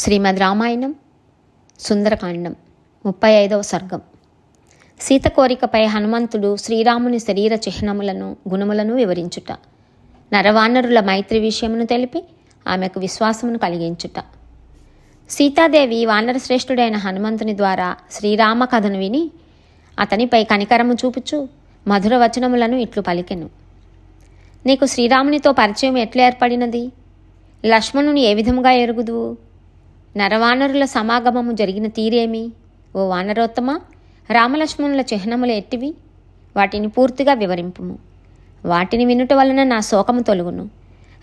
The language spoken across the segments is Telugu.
శ్రీమద్ రామాయణం సుందరకాండం ముప్పై ఐదవ సర్గం. సీత కోరికపై హనుమంతుడు శ్రీరాముని శరీర చిహ్నములను గుణములను వివరించుట నరవానరుల మైత్రి విషయమును తెలిపి ఆమెకు విశ్వాసమును కలిగించుట. సీతాదేవి వానరశ్రేష్ఠుడైన హనుమంతుని ద్వారా శ్రీరామ కథను విని అతనిపై కనికరము చూపుచు మధుర వచనములను ఇట్లు పలికెను. నీకు శ్రీరామునితో పరిచయం ఎట్లా ఏర్పడినది? లక్ష్మణుని ఏ విధముగా ఎరుగుదువు? నరవానరుల సమాగమము జరిగిన తీరేమి? ఓ వానరోత్తమ రామలక్ష్మణుల చిహ్నములు ఎట్టివి? వాటిని పూర్తిగా వివరింపుము. వాటిని వినుట వలన నా శోకము తొలుగును.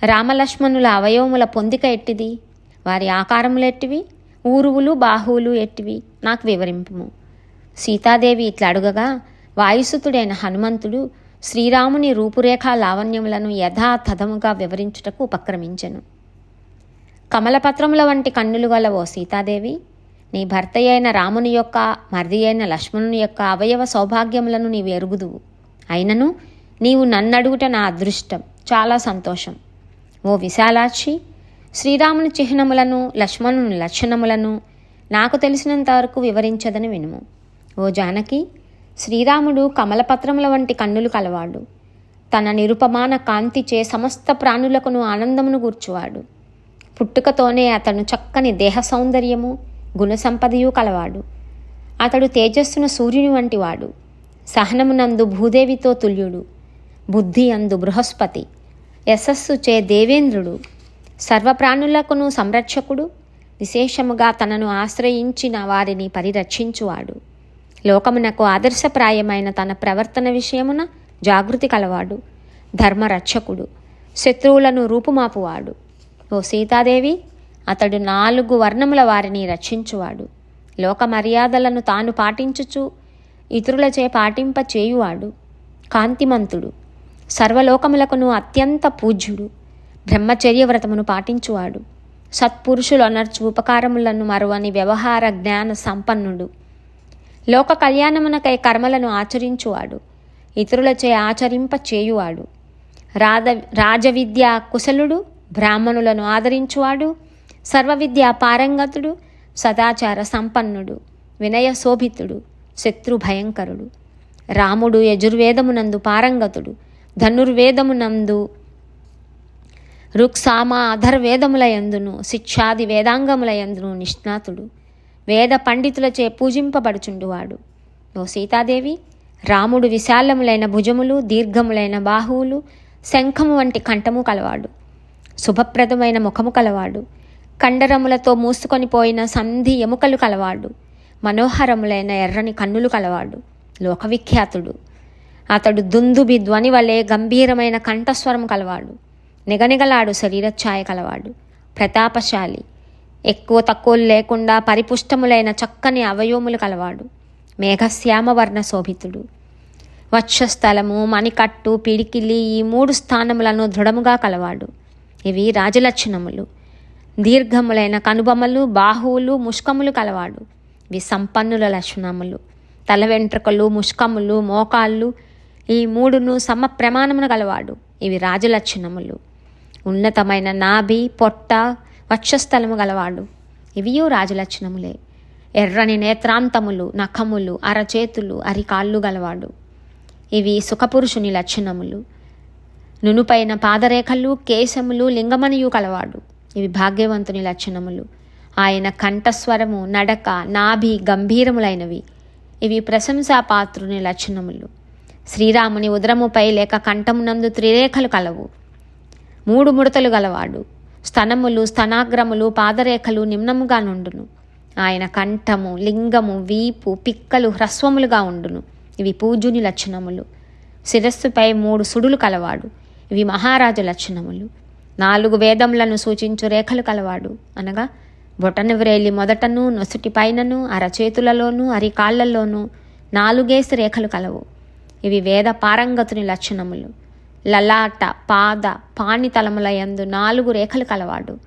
రామలక్ష్మణుల అవయవముల పొందిక ఎట్టిది? వారి ఆకారములు ఎట్టివి? ఊరువులు బాహువులు ఎట్టివి? నాకు వివరింపుము. సీతాదేవి ఇట్లా అడుగగా వాయుసుతుడైన హనుమంతుడు శ్రీరాముని రూపురేఖా లావణ్యములను యథాతథముగా వివరించుటకు ఉపక్రమించెను. కమలపత్రముల వంటి కన్నులు గల ఓ సీతాదేవి? నీ భర్త అయిన రాముని యొక్క మరిది అయిన లక్ష్మణుని యొక్క అవయవ సౌభాగ్యములను నీవు ఎరుగుదువు. అయినను నీవు నన్నడుగుట నా అదృష్టం. చాలా సంతోషం. ఓ విశాలాక్షి శ్రీరాముని చిహ్నములను లక్ష్మణుని లక్షణములను నాకు తెలిసినంత వరకు వివరించదని వినుము. ఓ జానకి శ్రీరాముడు కమలపత్రముల వంటి కన్నులు కలవాడు. తన నిరుపమాన కాంతిచే సమస్త ప్రాణులకును ఆనందమును గూర్చువాడు. పుట్టుకతోనే అతను చక్కని దేహ సౌందర్యము గుణ సంపదయు కలవాడు. అతడు తేజస్సున సూర్యుని వంటివాడు సహనమునందు భూదేవితో తుల్యుడు. బుద్ధి అందు బృహస్పతి. యశస్సు చే దేవేంద్రుడు. సర్వప్రాణులకును సంరక్షకుడు. విశేషముగా తనను ఆశ్రయించిన వారిని పరిరక్షించువాడు. లోకమునకు ఆదర్శప్రాయమైన తన ప్రవర్తన విషయమున జాగృతి కలవాడు. ధర్మరక్షకుడు. శత్రువులను రూపుమాపువాడు. ఓ సీతాదేవి అతడు నాలుగు వర్ణముల వారిని రక్షించువాడు. లోక మర్యాదలను తాను పాటించుచు ఇతరులచే పాటింప చేయువాడు. కాంతిమంతుడు. సర్వలోకములకును అత్యంత పూజ్యుడు. బ్రహ్మచర్య వ్రతమును పాటించువాడు. సత్పురుషులు అనర్చు ఉపకారములను మరువని వ్యవహార జ్ఞాన సంపన్నుడు. లోక కళ్యాణమునకై కర్మలను ఆచరించువాడు. ఇతరులచే ఆచరింప చేయువాడు. రాధ రాజవిద్య కుశలుడు బ్రాహ్మణులను ఆదరించువాడు సర్వవిద్య పారంగతుడు సదాచార సంపన్నుడు వినయ శోభితుడు శత్రు భయంకరుడు. రాముడు యజుర్వేదమునందు పారంగతుడు ధనుర్వేదమునందు రుక్సామ అధర్వేదముల యందును శిక్షాది వేదాంగముల యందును నిష్ణాతుడు. వేద పండితులచే పూజింపబడుచుండువాడు. ఓ సీతాదేవి రాముడు విశాలములైన భుజములు దీర్ఘములైన బాహువులు శంఖము వంటి కంఠము కలవాడు. శుభప్రదమైన ముఖము కలవాడు. కండరములతో మూసుకొని పోయిన సంధి ఎముకలు కలవాడు. మనోహరములైన ఎర్రని కన్నులు కలవాడు. లోకవిఖ్యాతుడు. అతడు దుందుబి ధ్వని వలె గంభీరమైన కంఠస్వరం కలవాడు. నిగనిగలాడు శరీరఛాయ కలవాడు. ప్రతాపశాలి. ఎక్కువ తక్కువలు లేకుండా పరిపుష్టములైన చక్కని అవయోములు కలవాడు. మేఘశ్యామవర్ణ శోభితుడు. వక్షస్థలము మణికట్టు పిడికిలి ఈ మూడు స్థానములను దృఢముగా కలవాడు. ఇవి రాజలక్షణములు. దీర్ఘములైన కనుబొమ్మలు బాహువులు ముష్కములు కలవాడు. ఇవి సంపన్నుల లక్షణములు. తల వెంట్రుకలు ముష్కములు మోకాళ్ళు ఈ మూడును సమ ప్రమాణమును గలవాడు ఇవి రాజలక్షణములు. ఉన్నతమైన నాభి పొట్ట వక్షస్థలము గలవాడు. ఇవియు రాజలక్షణములే. ఎర్రని నేత్రాంతములు నఖములు అరచేతులు అరికాళ్ళు గలవాడు. ఇవి సుఖపురుషుని లక్షణములు. నునుపైన పాదరేఖలు కేశములు లింగమనియు కలవాడు. ఇవి భాగ్యవంతుని లక్షణములు. ఆయన కంఠస్వరము నడక నాభి గంభీరములైనవి. ఇవి ప్రశంసాపాత్రుని లక్షణములు. శ్రీరాముని ఉదరముపై లేక కంఠమునందు త్రిరేఖలు కలవు. మూడు ముడతలు గలవాడు. స్తనములు స్తనాగ్రములు పాదరేఖలు నిమ్నముగా నుండును. ఆయన కంఠము లింగము వీపు పిక్కలు హ్రస్వములుగా ఉండును. ఇవి పూజుని లక్షణములు. శిరస్సుపై మూడు సుడులు కలవాడు. ఇవి మహారాజు లక్షణములు. నాలుగు వేదములను సూచించు రేఖలు కలవాడు. అనగా బొటన వ్రేలి మొదటను నొసటి పైనను అరచేతులలోనూ అరికాళ్ళలోనూ నాలుగేసి రేఖలు కలవు. ఇవి వేద పారంగతుని లక్షణములు. లలాట పాద పాణితలముల యందు నాలుగు రేఖలు కలవాడు.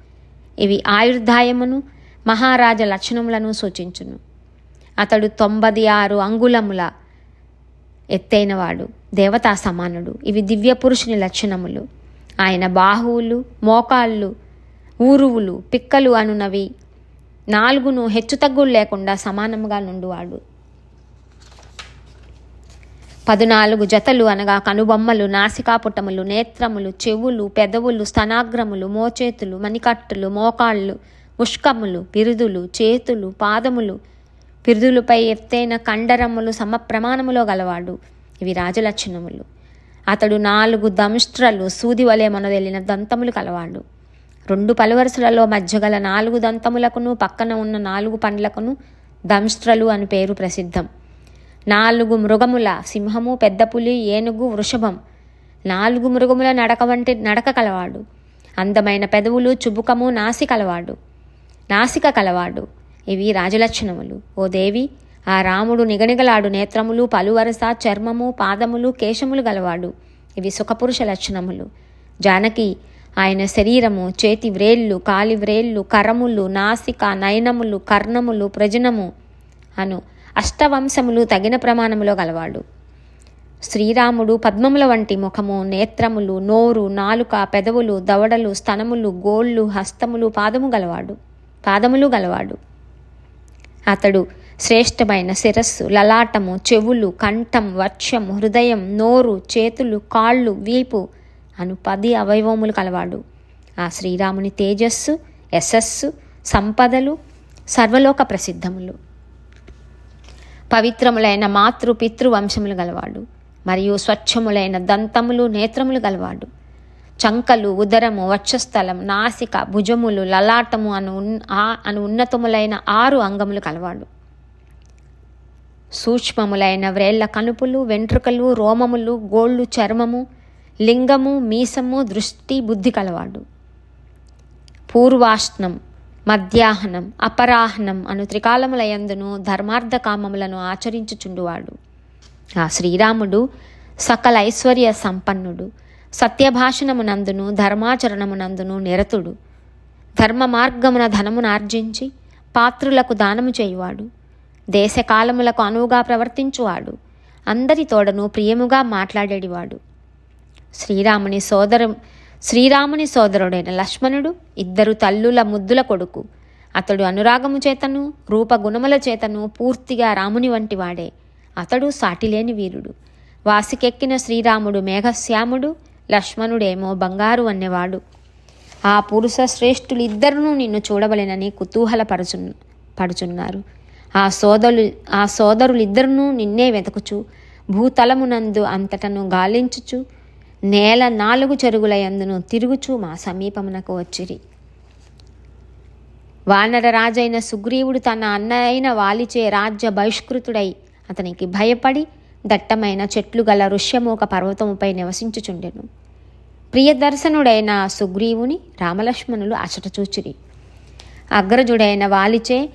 ఇవి ఆయుర్దాయమును మహారాజ లక్షణములను సూచించును. అతడు తొంభది ఆరు అంగుళముల ఎత్తైనవాడు. దేవతా సమానుడు. ఇవి దివ్య పురుషుని లక్షణములు. ఆయన బాహువులు మోకాళ్ళు ఊరువులు పిక్కలు అనునవి. నాలుగును హెచ్చుతగ్గులు లేకుండా సమానంగా నుండువాడు. పదునాలుగు జతలు అనగా కనుబొమ్మలు నాసికాపుటములు నేత్రములు చెవులు పెదవులు స్తనాగ్రములు మోచేతులు మణికట్టులు మోకాళ్ళు ఉష్కములు బిరుదులు చేతులు పాదములు. బిరుదులపై ఎత్తైన కండరములు సమప్రమాణములో గలవాడు. ఇవి రాజలక్షణములు. అతడు నాలుగు దంష్ట్రలు సూది వలె మనదెలిన దంతములు కలవాడు. రెండు పలువరుసలలో మధ్య గల నాలుగు దంతములకును పక్కన ఉన్న నాలుగు పండ్లకును దంష్ట్రలు అని పేరు ప్రసిద్ధం. నాలుగు మృగముల సింహము పెద్ద పులి ఏనుగు వృషభం నాలుగు మృగముల నడక వంటి నడక కలవాడు. అందమైన పెదవులు చుబుకము నాసి కలవాడు. నాసిక కలవాడు. ఇవి రాజలక్షణములు. ఓ దేవి ఆ రాముడు నిగనిగలాడు నేత్రములు పలువరస చర్మము పాదములు కేశములు గలవాడు. ఇవి సుఖపురుష లక్షణములు. జానకి ఆయన శరీరము చేతి వ్రేళ్ళు కాలి వ్రేళ్ళు కరములు నాసిక నయనములు కర్ణములు ప్రజనము అను అష్టవంశములు తగిన ప్రమాణములో గలవాడు. శ్రీరాముడు పద్మముల వంటి ముఖము నేత్రములు నోరు నాలుక పెదవులు దవడలు స్తనములు గోళ్ళు హస్తములు పాదము గలవాడు. పాదములు గలవాడు. అతడు శ్రేష్టమైన శిరస్సు లలాటము చెవులు కంఠం వక్షం హృదయం నోరు చేతులు కాళ్ళు వీపు అను పది అవయవములు కలవాడు. ఆ శ్రీరాముని తేజస్సు యశస్సు సంపదలు సర్వలోక ప్రసిద్ధములు. పవిత్రములైన మాతృ పితృ వంశములు గలవాడు. మరియు స్వచ్ఛములైన దంతములు నేత్రములు గలవాడు. చంకలు ఉదరము వక్షస్థలం నాసిక భుజములు లలాటము అను ఉన్- ఆ అను ఉన్నతములైన ఆరు అంగములు కలవాడు. సూక్ష్మములైన వ్రేళ్ళ కనుపులు వెంట్రుకలు రోమములు గోళ్ళు చర్మము లింగము మీసము దృష్టి బుద్ధి కలవాడు. పూర్వాష్నం మధ్యాహ్నం అపరాహ్నం అను త్రికాలములయందును ధర్మార్థ కామములను ఆచరించుచుండువాడు. ఆ శ్రీరాముడు సకల ఐశ్వర్య సంపన్నుడు సత్యభాషణమునందును ధర్మాచరణమునందును నిరతుడు. ధర్మ మార్గమున ధనమును ఆర్జించి పాత్రులకు దానము చేయువాడు. దేశకాలములకు అనువుగా ప్రవర్తించువాడు. అందరి తోడను ప్రియముగా మాట్లాడేడివాడు. శ్రీరాముని సోదరు శ్రీరాముని సోదరుడైన లక్ష్మణుడు ఇద్దరు తల్లుల ముద్దుల కొడుకు. అతడు అనురాగము చేతను రూపగుణముల చేతను పూర్తిగా రాముని వంటివాడే అతడు సాటిలేని వీరుడు. వాసికెక్కిన శ్రీరాముడు మేఘశ్యాముడు లక్ష్మణుడేమో బంగారు అనేవాడు ఆ పురుష శ్రేష్ఠులిద్దరునూ నిన్ను చూడవలెనని కుతూహలపరచు పడుచున్నారు. ఆ సోదరులు ఆ సోదరులిద్దరునూ నిన్నే వెతకుచు. భూతలమునందు అంతటను గాలించుచు. నేల నాలుగు చెరుగుల తిరుగుచు మా సమీపమునకు వచ్చిరి. వానర రాజైన సుగ్రీవుడు తన అన్న అయిన వాలిచే రాజ్య బహిష్కృతుడై అతనికి భయపడి దట్టమైన చెట్లు గల ఋష్యమూక పర్వతముపై నివసించుచుండెను. ప్రియదర్శనుడైన సుగ్రీవుని రామలక్ష్మణులు అచట చూచిరి. అగ్రజుడైన వాలిచే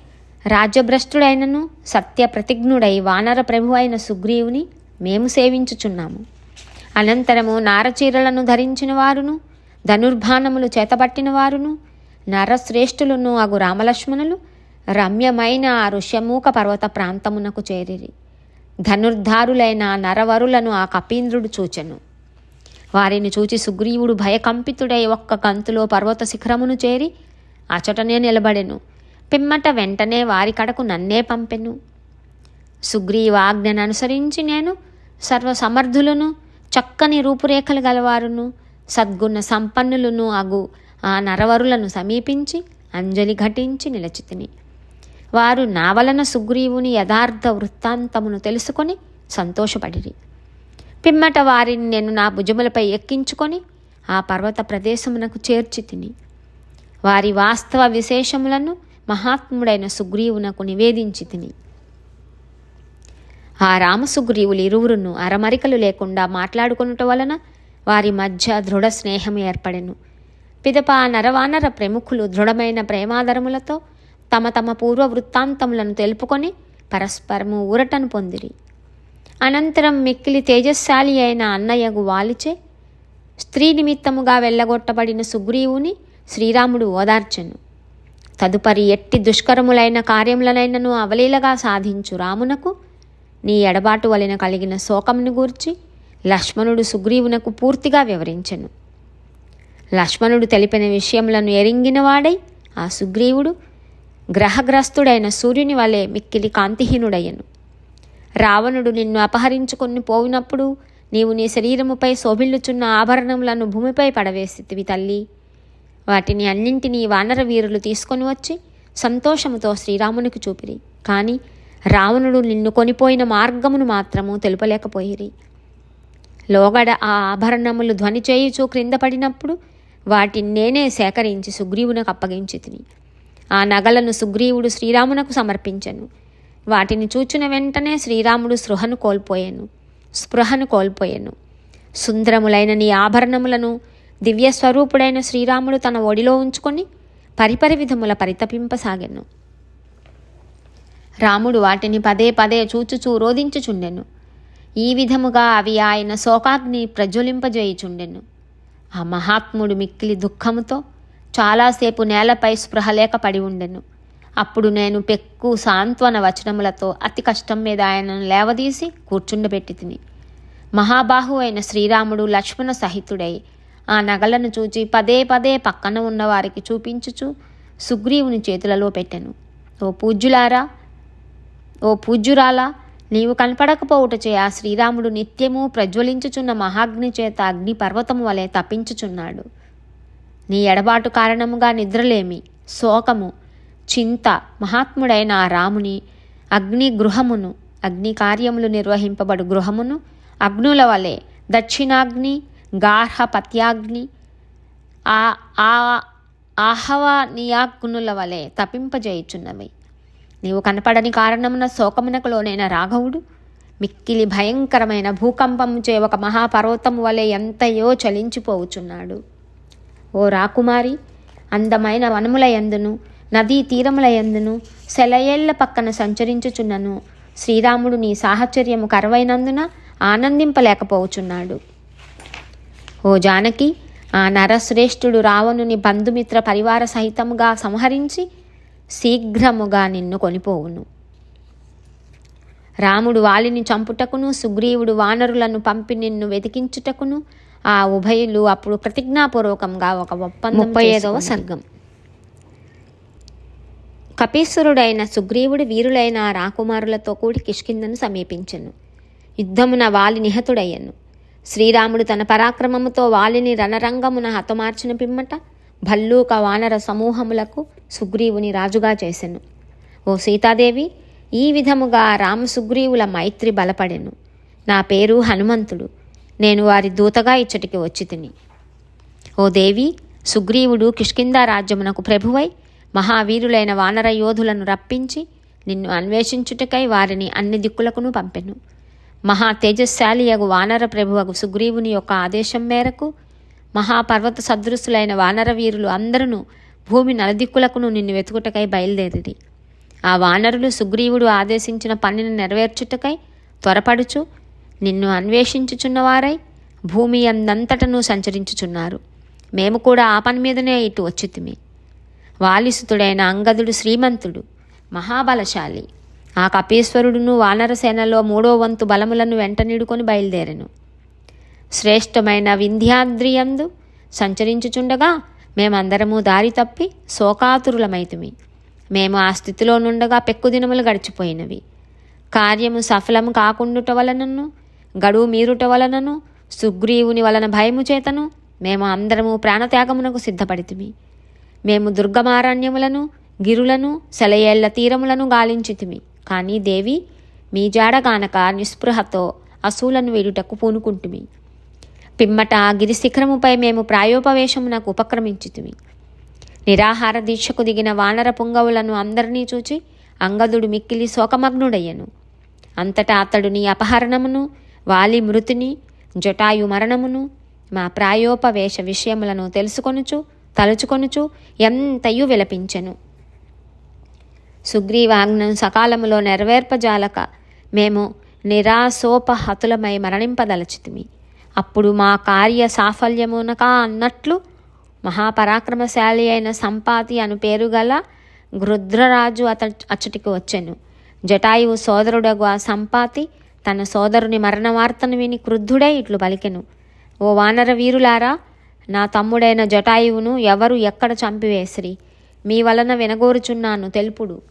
రాజ్యభ్రష్టుడైనను సత్య ప్రతిజ్ఞుడై వానర ప్రభు అయిన సుగ్రీవుని మేము సేవించుచున్నాము. అనంతరము నారచీరలను ధరించిన వారును ధనుర్బాణములు చేతబట్టిన వారును నరశ్రేష్ఠులను అగు రామలక్ష్మణులు రమ్యమైన ఆ ఋష్యమూక పర్వత ప్రాంతమునకు చేరిరి. ధనుర్ధారులైన నరవరులను ఆ కపీంద్రుడు చూచెను. వారిని చూచి సుగ్రీవుడు భయకంపితుడై ఒక్క కంతులో పర్వత శిఖరమును చేరి అచటనే నిలబడెను. పిమ్మట వెంటనే వారి కడకు నన్నే పంపెను. సుగ్రీవ ఆజ్ఞను అనుసరించి నేను సర్వసమర్థులను చక్కని రూపురేఖలు గలవారును సద్గుణ సంపన్నులను అగు ఆ నరవరులను సమీపించి అంజలి ఘటించి నిలచితిని. వారు నా వలన సుగ్రీవుని యథార్థ వృత్తాంతమును తెలుసుకొని సంతోషపడిరి. పిమ్మట వారిని నేను నా భుజములపై ఎక్కించుకొని ఆ పర్వత ప్రదేశమునకు చేర్చి తిని వారి వాస్తవ విశేషములను మహాత్ముడైన సుగ్రీవునకు నివేదించి తిని. ఆ రామసుగ్రీవులు ఇరువురును అరమరికలు లేకుండా మాట్లాడుకొనుట వలన వారి మధ్య దృఢ స్నేహం ఏర్పడెను. పిదప ఆ నరవానర ప్రముఖులు దృఢమైన ప్రేమాదరములతో తమ తమ పూర్వ వృత్తాంతములను తెలుపుకొని పరస్పరము ఊరటను పొందిరి. అనంతరం మిక్కిలి తేజస్శాలి అయిన అన్నయ్యకు వాలిచే స్త్రీ నిమిత్తముగా వెళ్ళగొట్టబడిన సుగ్రీవుని శ్రీరాముడు ఓదార్చెను. తదుపరి ఎట్టి దుష్కరములైన కార్యములనైనను అవలీలగా సాధించు రామునకు. నీ ఎడబాటు వలన కలిగిన శోకమును గూర్చి లక్ష్మణుడు సుగ్రీవునకు పూర్తిగా వివరించెను. లక్ష్మణుడు తెలిపిన విషయములను ఎరింగినవాడై ఆ సుగ్రీవుడు గ్రహగ్రస్తుడైన సూర్యుని వలె మిక్కిలి కాంతిహీనుడయ్యను. రావణుడు నిన్ను అపహరించుకొని పోయినప్పుడు నీవు నీ శరీరముపై శోభిల్లుచున్న ఆభరణములను భూమిపై పడవేసితివి తల్లి. వాటిని అన్నింటినీ వానర వీరులు తీసుకొని వచ్చి సంతోషముతో శ్రీరామునికి చూపిరి. కానీ రావణుడు నిన్ను కొనిపోయిన మార్గమును మాత్రము తెలుపలేకపోయిరి. లోగడ ఆ ఆభరణములు ధ్వని చేయుచూ క్రింద పడినప్పుడు వాటిని నేనే సేకరించి సుగ్రీవునకు అప్పగించి తిని ఆ నగలను సుగ్రీవుడు శ్రీరామునకు సమర్పించను. వాటిని చూచిన వెంటనే శ్రీరాముడు స్పృహను కోల్పోయాను. స్పృహను కోల్పోయాను. సుందరములైన నీ ఆభరణములను దివ్య స్వరూపుడైన శ్రీరాముడు తన ఒడిలో ఉంచుకొని పరిపరి విధముల పరితపింపసాగాను. రాముడు వాటిని పదే పదే చూచుచూ రోధించుచుండెను. ఈ విధముగా అవి ఆయన శోకాగ్ని ప్రజ్వలింపజేయుచుండెను. ఆ మహాత్ముడు మిక్కిలి దుఃఖముతో చాలాసేపు నేలపై స్పృహ లేక పడి ఉండెను. అప్పుడు నేను పెక్కు సాంత్వన వచనములతో అతి కష్టం మీద ఆయనను లేవదీసి కూర్చుండబెట్టి తిని. మహాబాహు అయిన శ్రీరాముడు లక్ష్మణ సహితుడై ఆ నగలను చూచి పదే పదే పక్కన ఉన్నవారికి చూపించుచు సుగ్రీవుని చేతులలో పెట్టెను. ఓ పూజ్యులారా ఓ పూజ్యురాలా నీవు కనపడకపోవుటచే ఆ శ్రీరాముడు నిత్యము ప్రజ్వలించుచున్న మహాగ్ని చేత అగ్ని పర్వతము వలె తప్పించుచున్నాడు. నీ ఎడబాటు కారణముగా నిద్రలేమి. శోకము చింత మహాత్ముడైన ఆ రాముని అగ్ని గృహమును అగ్ని కార్యములు నిర్వహింపబడు గృహమును అగ్నుల వలె దక్షిణాగ్ని గార్హ పత్యాగ్ని ఆ ఆ ఆహవనీయాగ్నుల వలె తపింపజేయుచున్నవి. నీవు కనపడని కారణమున శోకమునకులోనైన రాఘవుడు మిక్కిలి భయంకరమైన భూకంపముచే ఒక మహాపర్వతము వలె ఎంతయో చలించిపోవుచున్నాడు. ఓ రాకుమారి అందమైన వనముల యందును నదీ తీరముల యందును సెలయేళ్ళ పక్కన సంచరించుచున్నను శ్రీరాముడు నీ సాహచర్యము కరవైనందున ఆనందింపలేకపోవుచున్నాడు. ఓ జానకి ఆ నరశ్రేష్ఠుడు రావణుని బంధుమిత్ర పరివార సహితముగా సంహరించి శీఘ్రముగా నిన్ను కొనిపోవును. రాముడు వాలిని చంపుటకును సుగ్రీవుడు వానరులను పంపి నిన్ను వెతికించుటకును ఆ ఉభయులు అప్పుడు ప్రతిజ్ఞాపూర్వకంగా ఒక ఒప్పందం ముప్పై ఐదవ సర్గం. కపీశ్వరుడైన సుగ్రీవుడు వీరులైన రాకుమారులతో కూడి కిష్కిందను సమీపించెను. యుద్ధమున వాలి నిహతుడయ్యను. శ్రీరాముడు తన పరాక్రమముతో వాలిని రణరంగమున హతమార్చిన పిమ్మట భల్లూక వానర సమూహములకు సుగ్రీవుని రాజుగా చేసెను. ఓ సీతాదేవి ఈ విధముగా రామ సుగ్రీవుల మైత్రి బలపడెను. నా పేరు హనుమంతుడు. నేను వారి దూతగా ఇచ్చటికి వచ్చి తిని. ఓ దేవి సుగ్రీవుడు కిష్కిందా రాజ్యమునకు ప్రభువై మహావీరులైన వానర యోధులను రప్పించి నిన్ను అన్వేషించుటకై వారిని అన్ని దిక్కులకును పంపెను. మహా తేజస్శాలియగు వానర ప్రభువగు సుగ్రీవుని యొక్క ఆదేశం మేరకు మహాపర్వత సదృశులైన వానర వీరులు అందరూ భూమి నలదిక్కులకును నిన్ను వెతుకుటకై బయలుదేరిరి. ఆ వానరులు సుగ్రీవుడు ఆదేశించిన పనిని నెరవేర్చుటకై త్వరపడుచు నిన్ను అన్వేషించుచున్నవారై భూమి అందంతటను సంచరించుచున్నారు. మేము కూడా ఆ పని మీదనే ఇటు వచ్చితిమి. వాలిసుతుడైన అంగదుడు శ్రీమంతుడు మహాబలశాలి. ఆ కపీశ్వరుడును వానరసేనలో మూడో వంతు బలములను వెంటనిడుకొని బయలుదేరెను. శ్రేష్టమైన వింధ్యాద్రియందు సంచరించుచుండగా మేమందరము దారి తప్పి శోకాతురులమైతిమి. మేము ఆ స్థితిలో నుండగా పెక్కుదినములు గడిచిపోయినవి. కార్యము సఫలము కాకుండుట వలనను గడువు మీరుట వలనను సుగ్రీవుని వలన భయము చేతను మేము అందరము ప్రాణత్యాగమునకు సిద్ధపడితిమి. మేము దుర్గమారణ్యములను గిరులను సెలయేళ్ళ తీరములను గాలించితిమి. కానీ దేవి మీ జాడగానక నిస్పృహతో అసూలను వీడుటకు పూనుకుంటుమి. పిమ్మట గిరిశిఖరముపై మేము ప్రాయోపవేశమునకు ఉపక్రమించుతుమి. నిరాహార దీక్షకు దిగిన వానర పుంగవులను అందరినీ చూచి అంగదుడు మిక్కిలి శోకమగ్నుడయ్యను. అంతటా అతడుని అపహరణమును వాలి మృతిని జటాయు మరణమును మా ప్రాయోపవేశ విషయములను తెలుసుకొనుచు తలుచుకొనుచు ఎంతయు విలపించెను. సుగ్రీవాజ్ఞను సకాలములో నెరవేర్పజాలక మేము నిరాశోపహతులమై మరణింపదలచితిమి. అప్పుడు మా కార్య సాఫల్యమునక అన్నట్లు మహాపరాక్రమశాలి అయిన సంపాతి అను పేరు గల గృద్రరాజు అత అచ్చటికి వచ్చెను. జటాయువు సోదరుడగు ఆ సంపాతి తన సోదరుని మరణ వార్తను విని క్రుద్ధుడై ఇట్లు పలికెను. ఓ వానర వీరులారా నా తమ్ముడైన జటాయువును ఎవరు ఎక్కడ చంపివేసిరి? మీ వలన వినగోరుచున్నాను తెలుపుడు.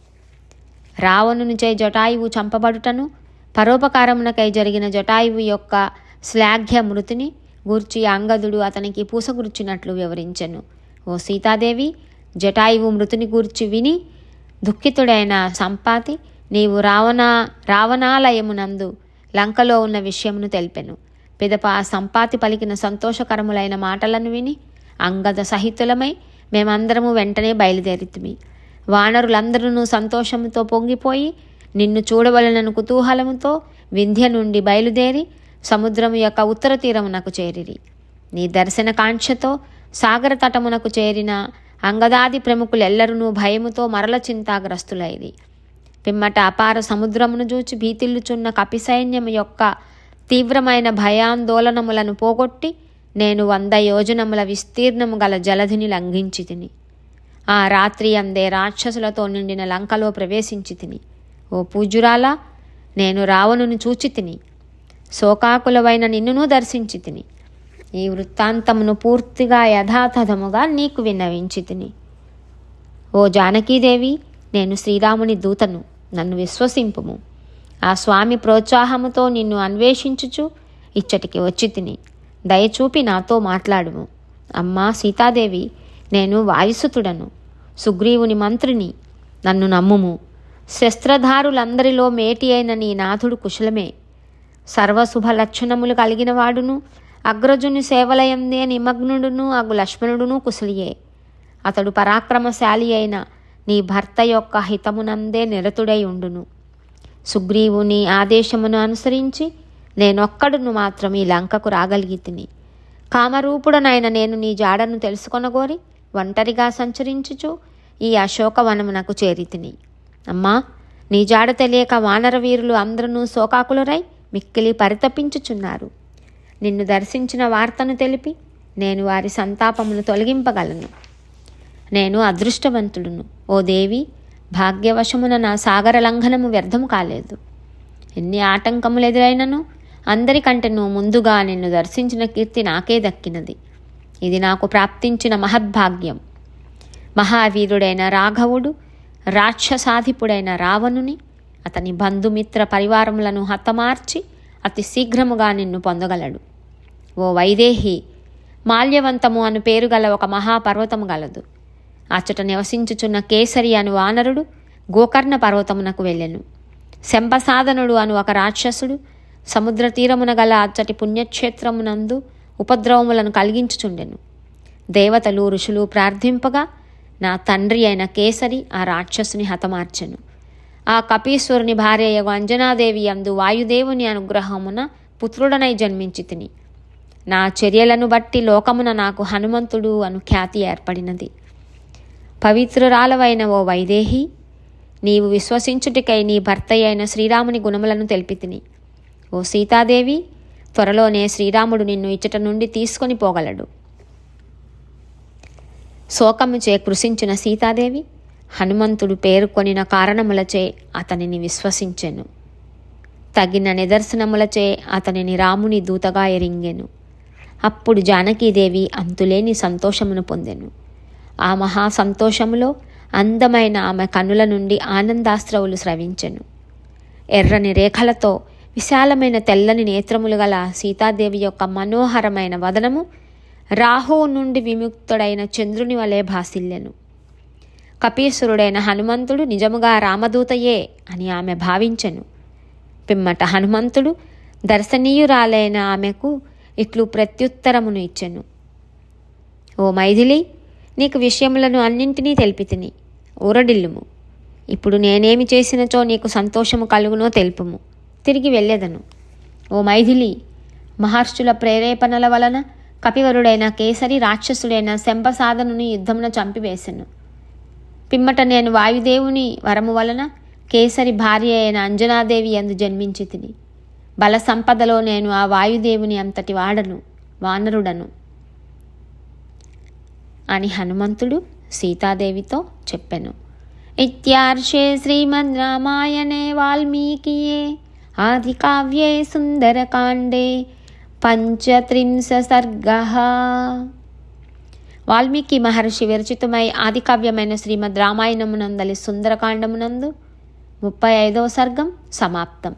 రావణునిచే జటాయువు చంపబడుటను పరోపకారమునకై జరిగిన జటాయువు యొక్క శ్లాఘ్య మృతిని గూర్చి అంగదుడు అతనికి పూసగుర్చినట్లు వివరించెను. ఓ సీతాదేవి జటాయువు మృతిని గూర్చి విని దుఃఖితుడైన సంపాతి నీవు రావణ రావణాలయమునందు లంకలో ఉన్న విషయమును తెలిపెను. పిదప ఆ సంపాతి పలికిన సంతోషకరములైన మాటలను విని అంగద సహితులమై మేమందరము వెంటనే బయలుదేరితిమి. వానరులందరూ సంతోషంతో పొంగిపోయి నిన్ను చూడవలనను కుతూహలముతో వింధ్య నుండి బయలుదేరి సముద్రము యొక్క ఉత్తర తీరమునకు చేరిరి. నీ దర్శన కాంక్షతో సాగర తటమునకు చేరిన అంగదాది ప్రముఖులెల్లరూ భయముతో మరల చింతాగ్రస్తులైరి. పిమ్మట అపార సముద్రమును చూచి భీతిల్లుచున్న కపిసైన్యం యొక్క తీవ్రమైన భయాందోళనములను పోగొట్టి నేను వంద యోజనముల విస్తీర్ణము గల జలధిని లంఘించి తిని ఆ రాత్రి అందే రాక్షసులతో నిండిన లంకలో ప్రవేశించి తిని. ఓ పూజురాలా నేను రావణుని చూచి తిని శోకాకులవైన నిన్నును దర్శించి తిని ఈ వృత్తాంతమును పూర్తిగా యథాతథముగా నీకు విన్నవించి తిని. ఓ జానకీదేవి నేను శ్రీరాముని దూతను నన్ను విశ్వసింపుము. ఆ స్వామి ప్రోత్సాహముతో నిన్ను అన్వేషించుచు ఇచ్చటికి వచ్చి తిని దయచూపి నాతో మాట్లాడుము. అమ్మా సీతాదేవి నేను వాయుసుతుడను. సుగ్రీవుని మంత్రిని. నన్ను నమ్ముము. శస్త్రధారులందరిలో మేటి అయిన నీ నాథుడు కుశలమే. సర్వశుభ లక్షణములు కలిగిన వాడును. అగ్రజుని సేవలయందే నిమగ్నుడును అగు లక్ష్మణుడును కుశలియే. అతడు పరాక్రమశాలి అయిన నీ భర్త యొక్క హితమునందే నిరతుడై ఉండును. సుగ్రీవుని ఆదేశమును అనుసరించి నేనొక్కడును మాత్రం ఈ లంకకు రాగలిగితిని. కామరూపుడనైన నేను నీ జాడను తెలుసుకొనగోరి ఒంటరిగా సంచరించుచు ఈ అశోకవనమునకు చేరితిని. అమ్మా నీ జాడ తెలియక వానరవీరులు అందరూ శోకాకులరై మిక్కిలి పరితపించుచున్నారు. నిన్ను దర్శించిన వార్తను తెలిపి నేను వారి సంతాపమును తొలగింపగలను. నేను అదృష్టవంతుడును. ఓ దేవి భాగ్యవశమున నా సాగర లంఘనము వ్యర్థము కాలేదు. ఎన్ని ఆటంకములు ఎదురైనను నువ్వు ముందుగా నిన్ను దర్శించిన కీర్తి నాకే దక్కినది. ఇది నాకు ప్రాప్తించిన మహద్భాగ్యం. మహావీరుడైన రాఘవుడు రాక్షసాధిపుడైన రావణుని అతని బంధుమిత్ర పరివారములను హతమార్చి అతి శీఘ్రముగా నిన్ను పొందగలడు. ఓ వైదేహి మాల్యవంతము అను పేరు గల ఒక మహాపర్వతము గలదు. అచ్చట నివసించుచున్న కేసరి అను వానరుడు గోకర్ణ పర్వతమునకు వెళ్ళెను. శంపసాధనుడు అను ఒక రాక్షసుడు సముద్ర తీరమున గల అచ్చటి పుణ్యక్షేత్రమునందు ఉపద్రవములను కలిగించుచుండెను. దేవతలు ఋషులు ప్రార్థింపగా నా తండ్రి అయిన కేసరి ఆ రాక్షసుని హతమార్చెను. ఆ కపీశ్వరుని భార్య అంజనాదేవి అందు వాయుదేవుని అనుగ్రహమున పుత్రుడనై జన్మించి తిని. నా చర్యలను బట్టి లోకమున నాకు హనుమంతుడు అను ఖ్యాతి ఏర్పడినది. పవిత్రురాలవైన ఓ వైదేహి నీవు విశ్వసించుటికై నీ భర్త అయిన శ్రీరాముని గుణములను తెలిపితిని. ఓ సీతాదేవి త్వరలోనే శ్రీరాముడు నిన్ను ఇచ్చట నుండి తీసుకొని పోగలడు. శోకముచే కృషించిన సీతాదేవి హనుమంతుడు పేర్కొనిన కారణములచే అతనిని విశ్వసించెను. తగిన నిదర్శనములచే అతనిని రాముని దూతగా ఎరింగెను. అప్పుడు జానకీదేవి అంతులేని సంతోషమును పొందెను. ఆ మహా సంతోషములో అందమైన ఆమె కనుల నుండి ఆనందాస్త్రవులు స్రవించెను. ఎర్రని రేఖలతో విశాలమైన తెల్లని నేత్రములు గల సీతాదేవి యొక్క మనోహరమైన వదనము రాహువు నుండి విముక్తుడైన చంద్రుని వలె భాసిల్లెను. కపీశ్వరుడైన హనుమంతుడు నిజముగా రామదూతయే అని ఆమె భావించెను. పిమ్మట హనుమంతుడు దర్శనీయురాలైన ఆమెకు ఇట్లు ప్రత్యుత్తరమును ఇచ్చెను. ఓ మైథిలి నీకు విషయములను అన్నింటినీ తెలిపితిని. ఊరడిల్లుము. ఇప్పుడు నేనేమి చేసినచో నీకు సంతోషము కలుగునో తెలుపుము. తిరిగి వెళ్ళేదను. ఓ మైథిలి మహర్షుల ప్రేరేపణల వలన కపివరుడైన కేసరి రాక్షసుడైన శంపసాధనుని యుద్ధమున చంపివేశను పిమ్మట నేను వాయుదేవుని వరము వలన కేసరి భార్య అయిన అంజనాదేవి అందు జన్మించి తిని బల సంపదలో నేను ఆ వాయుదేవుని అంతటి వాడను వానరుడను. అని హనుమంతుడు సీతాదేవితో చెప్పెను. ఇత్యార్షే శ్రీమద్ రామాయణే వాల్మీకియే. ఆదికావ్యే సుందరకాండే పంచత్రింశ సర్గ వాల్మీకి మహర్షి విరచితమై ఆదికావ్యమైన శ్రీమద్ రామాయణమునందలి సుందరకాండమునందు ముప్పై ఐదవ సర్గం సమాప్తం.